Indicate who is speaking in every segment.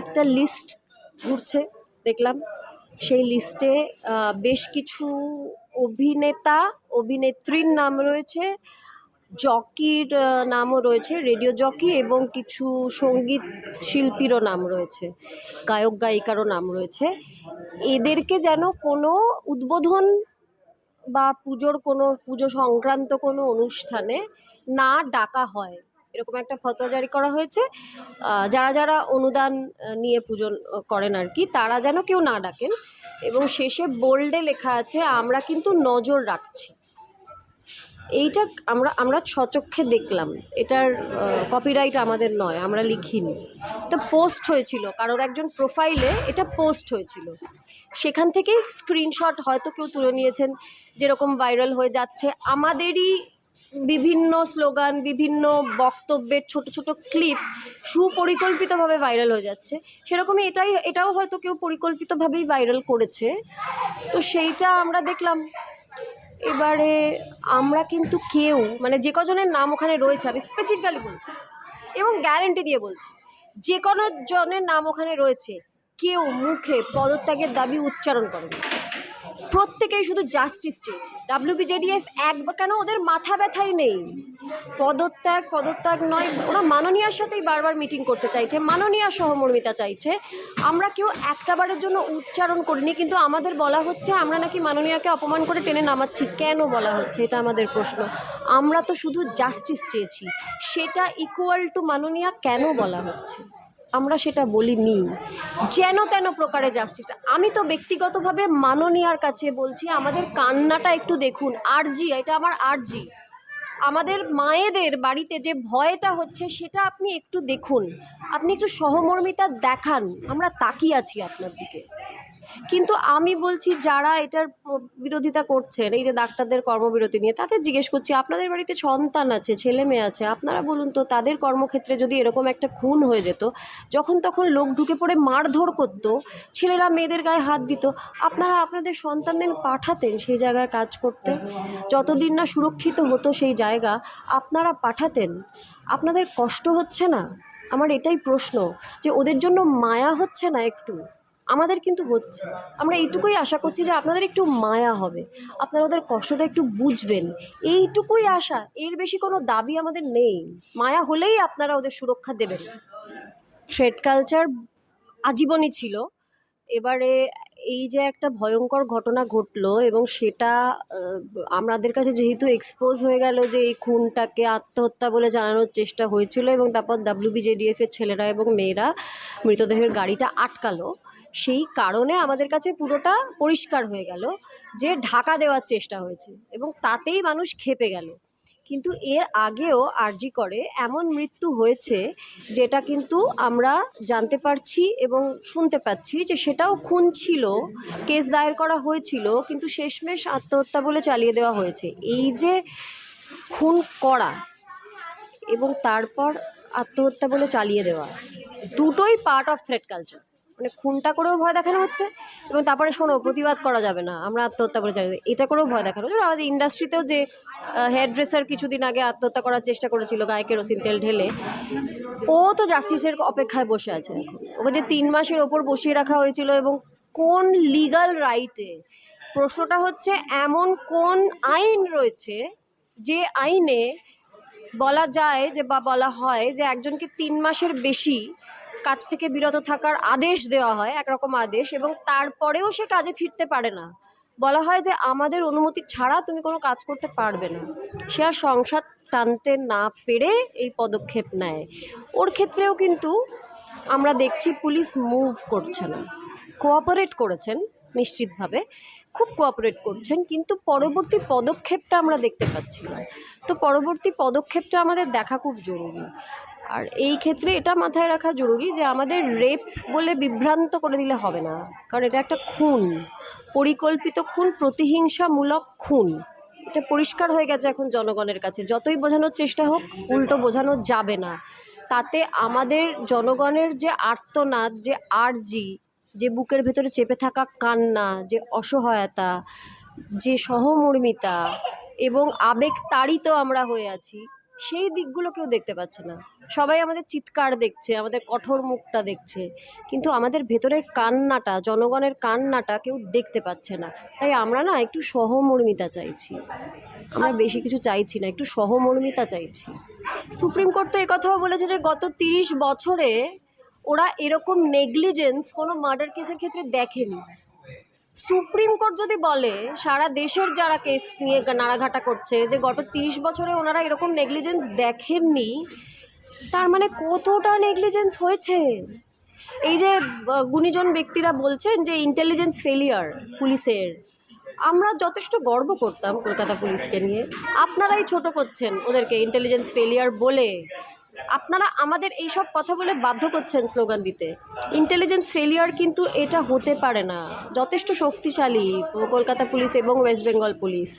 Speaker 1: একটা লিস্ট ঘুরছে, দেখলাম। সেই লিস্টে বেশ কিছু অভিনেতা, অভিনেত্রীর নাম রয়েছে জকির নামও রয়েছে রেডিও জকি এবং কিছু সংগীত শিল্পীরও নাম রয়েছে, গায়ক, গায়িকারও নাম রয়েছে। এদেরকে যেন কোনো উদ্বোধন বা পুজোর কোনো, পুজো সংক্রান্ত কোনো অনুষ্ঠানে না ডাকা হয়। এরকম একটা ফতোয়া জারি করা হয়েছে। যারা যারা অনুদান নিয়ে পুজো করেন আর কি, তারা যেন কেউ না ডাকেন। এবং শেষে বোল্ডে লেখা আছে, আমরা কিন্তু নজর রাখছি। এইটা আমরা আমরা সচক্ষে দেখলাম। এটার কপিরাইট আমাদের নয়, আমরা লিখিনি। এটা পোস্ট হয়েছিল, কারোর একজন প্রোফাইলে এটা পোস্ট হয়েছিল। সেখান থেকেই স্ক্রিনশট হয়তো কেউ তুলে নিয়েছেন, যেরকম ভাইরাল হয়ে যাচ্ছে। আমাদেরই বিভিন্ন স্লোগান, বিভিন্ন বক্তব্যের ছোট ছোট ক্লিপ সুপরিকল্পিতভাবে ভাইরাল হয়ে যাচ্ছে। সেরকমই এটাই, এটাও হয়তো কেউ পরিকল্পিতভাবেই ভাইরাল করেছে। তো সেইটা আমরা দেখলাম। এবারে আমরা কিন্তু কেউ মানে যে কজনের নাম ওখানে রয়েছে, আমি স্পেসিফিক্যালি বলছি এবং গ্যারেন্টি দিয়ে বলছি, যে কোনো জনের নাম ওখানে রয়েছে, কেউ মুখে পদত্যাগের দাবি উচ্চারণ করেনি। প্রত্যেকেই শুধু জাস্টিস চেয়েছে। ডাব্লিউবিজেডিএফ একবার কেন ওদের মাথা ব্যথাই নেই? পদত্যাগ পদত্যাগ নয়, ওরা মাননীয়ার সাথেই বারবার মিটিং করতে চাইছে। মাননীয়া সহমর্মিতা চাইছে, আমরা কেউ একটাবারের জন্য উচ্চারণ করিনি, কিন্তু আমাদের বলা হচ্ছে আমরা নাকি মাননীয়াকে অপমান করে টেনে নামাচ্ছি। কেন বলা হচ্ছে? এটা আমাদের প্রশ্ন। আমরা তো শুধু জাস্টিস চেয়েছি। সেটা ইকুয়াল টু মাননীয়া কেন বলা হচ্ছে? আমরা সেটা বলি বলিনি। যেন তেন প্রকারে জাস্টিসটা আমি তো ব্যক্তিগতভাবে মাননীয়ার কাছে বলছি, আমাদের কান্নাটা একটু দেখুন। আরজি এটা আমার আরজি আমাদের মায়েদের বাড়িতে যে ভয়টা হচ্ছে, সেটা আপনি একটু দেখুন। আপনি একটু সহমর্মিতা দেখান। আমরা তাকিয়ে আছি আপনার দিকে। কিন্তু আমি বলছি, যারা এটার বিরোধিতা করছেন, এই যে ডাক্তারদের কর্মবিরতি নিয়ে, তাদের জিজ্ঞেস করছি, আপনাদের বাড়িতে সন্তান আছে, ছেলে মেয়ে আছে, আপনারা বলুন তো, তাদের কর্মক্ষেত্রে যদি এরকম একটা খুন হয়ে যেত, যখন তখন লোক ঢুকে পড়ে মারধর করতো, ছেলেরা মেয়েদের গায়ে হাত দিত, আপনারা আপনাদের সন্তানদের পাঠাতেন সেই জায়গায় কাজ করতে? যতদিন না সুরক্ষিত হতো সেই জায়গা, আপনারা পাঠাতেন? আপনাদের কষ্ট হচ্ছে না? আমার এটাই প্রশ্ন, যে ওদের জন্য মায়া হচ্ছে না একটু? আমাদের কিন্তু হচ্ছে। আমরা এইটুকুই আশা করছি যে আপনাদের একটু মায়া হবে। আপনারা ওদের কষ্টটা একটু বুঝবেন। এইটুকুই আশা, এর বেশি কোনো দাবি আমাদের নেই। মায়া হলেই আপনারা ওদের সুরক্ষা দেবেন। থ্রেড কালচার আজীবনই ছিল। এবারে এই যে একটা ভয়ঙ্কর ঘটনা ঘটলো এবং সেটা আমাদের কাছে যেহেতু এক্সপোজ হয়ে গেল যে এই খুনটাকে আত্মহত্যা বলে জানানোর চেষ্টা হয়েছিল এবং তারপর ডাব্লিউবিজেডিএফ এর ছেলেরা এবং মেয়েরা মৃতদেহের গাড়িটা আটকালো। সেই কারণে আমাদের কাছে পুরোটা পরিষ্কার হয়ে গেল যে ঢাকা দেওয়ার চেষ্টা হয়েছে এবং তাতেই মানুষ খেপে গেল। কিন্তু এর আগেও আরজি করে এমন মৃত্যু হয়েছে যেটা কিন্তু আমরা জানতে পারছি এবং শুনতে পাচ্ছি যে সেটাও খুন ছিল, কেস দায়ের করা হয়েছিল, কিন্তু শেষমেশ আত্মহত্যা বলে চালিয়ে দেওয়া হয়েছে। এই যে খুন করা এবং তারপর আত্মহত্যা বলে চালিয়ে দেওয়া, দুটোই পার্ট অফ থ্রেড কালচার মানে খুনটা করেও ভয় দেখানো হচ্ছে এবং তারপরে শোনো, প্রতিবাদ করা যাবে না। আমরা আত্মহত্যা করে দেবো। এটা করেও ভয় দেখানো হচ্ছে। আমাদের ইন্ডাস্ট্রিতেও যে হেয়ার ড্রেসার কিছুদিন আগে আত্মহত্যা করার চেষ্টা করেছিল গায়ে কেরোসিন তেল ঢেলে, ও তো জাস্টিসের অপেক্ষায় বসে আছে ওকে যে তিন মাসের ওপর বসিয়ে রাখা হয়েছিল এবং কোন লিগাল রাইটে প্রশ্নটা হচ্ছে এমন কোন আইন রয়েছে যে আইনে বলা যায় যে বা বলা হয় যে একজনকে তিন মাসের বেশি কাজ থেকে বিরত থাকার আদেশ দেওয়া হয়, একরকম আদেশ, এবং তারপরেও সে কাজে ফিরতে পারে না। বলা হয় যে, আমাদের অনুমতি ছাড়া তুমি কোনো কাজ করতে পারবে না। সে আর সংসার টানতে না পেরে এই পদক্ষেপ নেয়। ওর ক্ষেত্রেও কিন্তু আমরা দেখছি, পুলিশ মুভ করছে না। কোঅপারেট করেছেন, নিশ্চিতভাবে। খুব কোঅপারেট করছেন, কিন্তু পরবর্তী পদক্ষেপটা আমরা দেখতে পাচ্ছি না। তো পরবর্তী পদক্ষেপটা আমাদের দেখা খুব জরুরি। আর এই ক্ষেত্রে এটা মাথায় রাখা জরুরি যে আমাদের রেপ বলে বিভ্রান্ত করে দিলে হবে না। কারণ এটা একটা খুন, পরিকল্পিত খুন, প্রতিহিংসামূলক খুন। এটা পরিষ্কার হয়ে গেছে এখন জনগণের কাছে। যতই বোঝানোর চেষ্টা হোক, উল্টো বোঝানো যাবে না। তাতে আমাদের জনগণের যে আর্তনাদ, যে আর্জি, যে বুকের ভেতরে চেপে থাকা কান্না, যে অসহায়তা, যে সহমর্মিতা এবং আবেগ তাড়িত আমরা হয়ে আছি সেই দিকগুলো কেউ দেখতে পাচ্ছে না। সবাই আমাদের চিৎকার দেখছে, আমাদের কঠোর মুখটা দেখছে, কিন্তু আমাদের ভেতরের কান্নাটা, জনগণের কান্নাটা কেউ দেখতে পাচ্ছে না। তাই আমরা না একটু সহমর্মিতা চাইছি। আমরা বেশি কিছু চাইছি না, একটু সহমর্মিতা চাইছি। সুপ্রিম কোর্ট তো কথাও বলেছে যে গত তিরিশ বছরে ওরা এরকম নেগলিজেন্স কোনো মার্ডার কেসের ক্ষেত্রে দেখেনি। সুপ্রিম কোর্ট যদি বলে, সারা দেশের যারা কেস নিয়ে নাড়াঘাটা করছে, যে গত তিরিশ বছরে ওনারা এরকম নেগলিজেন্স দেখেননি, তার মানে কতটা নেগলিজেন্স হয়েছে? এই যে গুণীজন ব্যক্তিরা বলছেন যে ইন্টেলিজেন্স ফেলিয়ার পুলিশের। আমরা যথেষ্ট গর্ব করতাম কলকাতা পুলিশকে নিয়ে। আপনারাই ছোট করছেন ওদেরকে ইন্টেলিজেন্স ফেলিয়ার বলে। আপনারা আমাদের এই সব কথা বলে বাধ্য করছেন স্লোগান দিতে। ইন্টেলিজেন্স ফেলিয়ার কিন্তু এটা হতে পারে না। যথেষ্ট শক্তিশালী কলকাতা পুলিশ এবং ওয়েস্ট বেঙ্গল পুলিশ।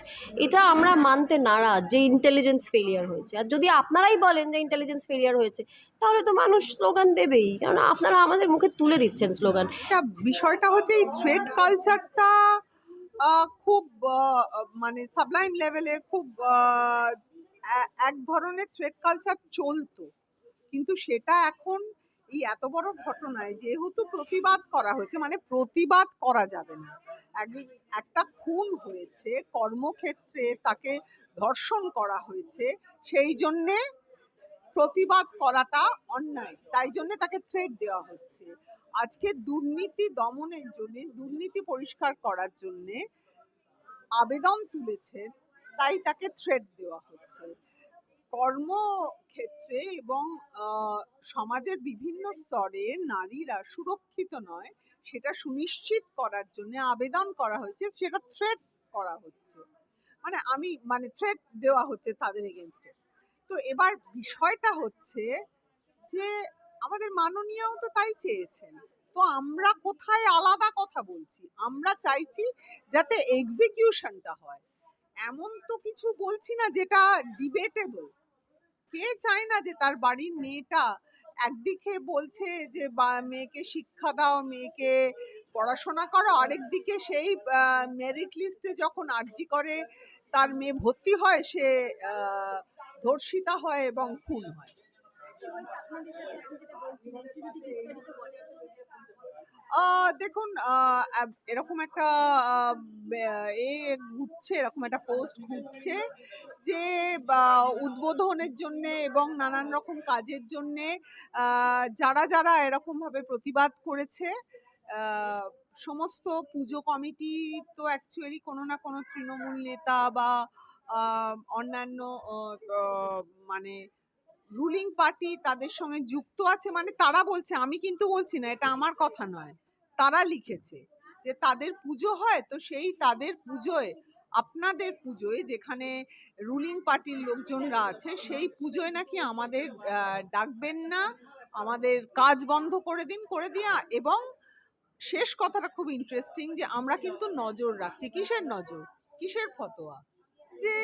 Speaker 1: এটা আমরা মানতে নারাজ যে ইন্টেলিজেন্স ফেলিয়ার হয়েছে। আর যদি আপনারাই বলেন যে ইন্টেলিজেন্স ফেলিয়ার হয়েছে, তাহলে তো মানুষ স্লোগান দেবেই। কারণ আপনারা আমাদের মুখে তুলে দিচ্ছেন স্লোগান
Speaker 2: বিষয়টা হচ্ছে এই থ্রেড কালচারটা খুব মানে সাবলাইম লেভেলে খুব এক ধরনের থ্রেড কালচার চলতো। কিন্তু সেটা এখন এই এত বড় ঘটনায় যেহেতু প্রতিবাদ করা হয়েছে মানে প্রতিবাদ করা যাবে না। এক- একটা খুন হয়েছে, কর্মক্ষেত্রে তাকে ধর্ষণ করা হয়েছে, সেই জন্যে প্রতিবাদ করাটা অন্যায়। তাই জন্য তাকে থ্রেট দেওয়া হচ্ছে। আজকে দুর্নীতি দমনের জন্য, দুর্নীতি পরিষ্কার করার জন্যে আবেদন তুলেছেন তাই তাকে থ্রেড দেওয়া হচ্ছে। কর্মক্ষেত্রে এবং সমাজের বিভিন্ন স্তরে নারীরা সুরক্ষিত নয়, সেটা সুনিশ্চিত করার জন্য আবেদন করা হয়েছে, সেটা থ্রেড করা হচ্ছে। মানে আমি মানে থ্রেড দেওয়া হচ্ছে তাদের এগেনস্টে তো এবার বিষয়টা হচ্ছে যে, আমাদের মাননীয়ও তো তাই চেয়েছেন। তো আমরা কোথায় আলাদা কথা বলছি? আমরা চাইছি যাতে এক্সিকিউশনটা হয়। এমন তো কিছু বলছি না যেটা ডিবেটেবল কে চায় না যে তার বাড়ির মেয়েটা একদিকে বলছে যে মেয়েকে শিক্ষা দাও, মেয়েকে পড়াশোনা করো, আরেকদিকে সেই মেরিট লিস্টে যখন আর্জি করে, তার মেয়ে ভর্তি হয়, সে ধর্ষিতা হয় এবং খুন হয়। দেখুন এরকম একটা এ ঘুরছে, এরকম একটা পোস্ট ঘুরছে যে উদ্বোধনের জন্য এবং নানান রকম কাজের জন্য যারা যারা এরকমভাবে প্রতিবাদ করেছে সমস্ত পুজো কমিটি তো অ্যাকচুয়ালি কোনো না কোনো তৃণমূল নেতা বা অন্যান্য মানে রুলিং পার্টি তাদের সঙ্গে যুক্ত আছে মানে তারা বলছে, আমি কিন্তু বলছি না, এটা আমার কথা নয়। তারা লিখেছে যে তাদের পুজো হয় তো সেই তাদের পুজোয়, আপনাদের পুজোয় যেখানে রুলিং পার্টির লোকজনরা আছে, সেই পুজোয় নাকি আমাদের ডাকবেন না, আমাদের কাজ বন্ধ করে দিন, করে দিয়া এবং শেষ কথাটা খুব ইন্টারেস্টিং যে আমরা কিন্তু নজর রাখছি। কিসের নজর? কিসের ফতোয়া? যে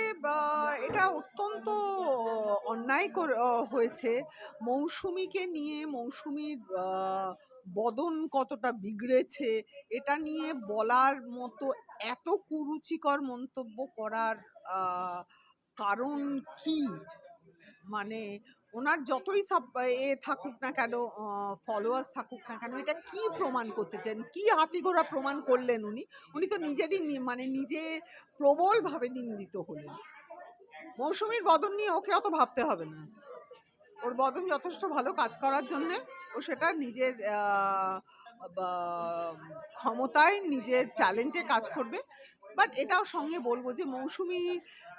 Speaker 2: এটা অত্যন্ত অন্যায় কর- হয়েছে। মৌসুমিকে নিয়ে মৌসুমির বদন কতটা বিগড়েছে, এটা নিয়ে বলার মতো এত কুরুচিকর মন্তব্য করার কারণ কি? মানে ওনার যতই সাব, এ থাকুক না কেন ফলোয়ার্স থাকুক না কেন, এটা কি প্রমাণ করতে চান কি হাতিগোড়া প্রমাণ করলেন উনি? উনি তো নিজেরই মানে নিজে প্রবলভাবে নিন্দিত হলেন। মৌসুমীর বদন নিয়ে ওকে অত ভাবতে হবে না। ওর বদন যথেষ্ট ভালো কাজ করার জন্য, ও সেটা নিজের ক্ষমতায় নিজের ট্যালেন্টে কাজ করবে। বাট এটাও সঙ্গে বলব যে মৌসুমি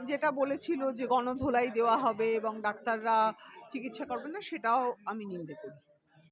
Speaker 2: যেটা বলেছিল যে গণধোলাই দেওয়া হবে এবং ডাক্তাররা চিকিৎসা করবে না, সেটাও আমি নিন্দে করি।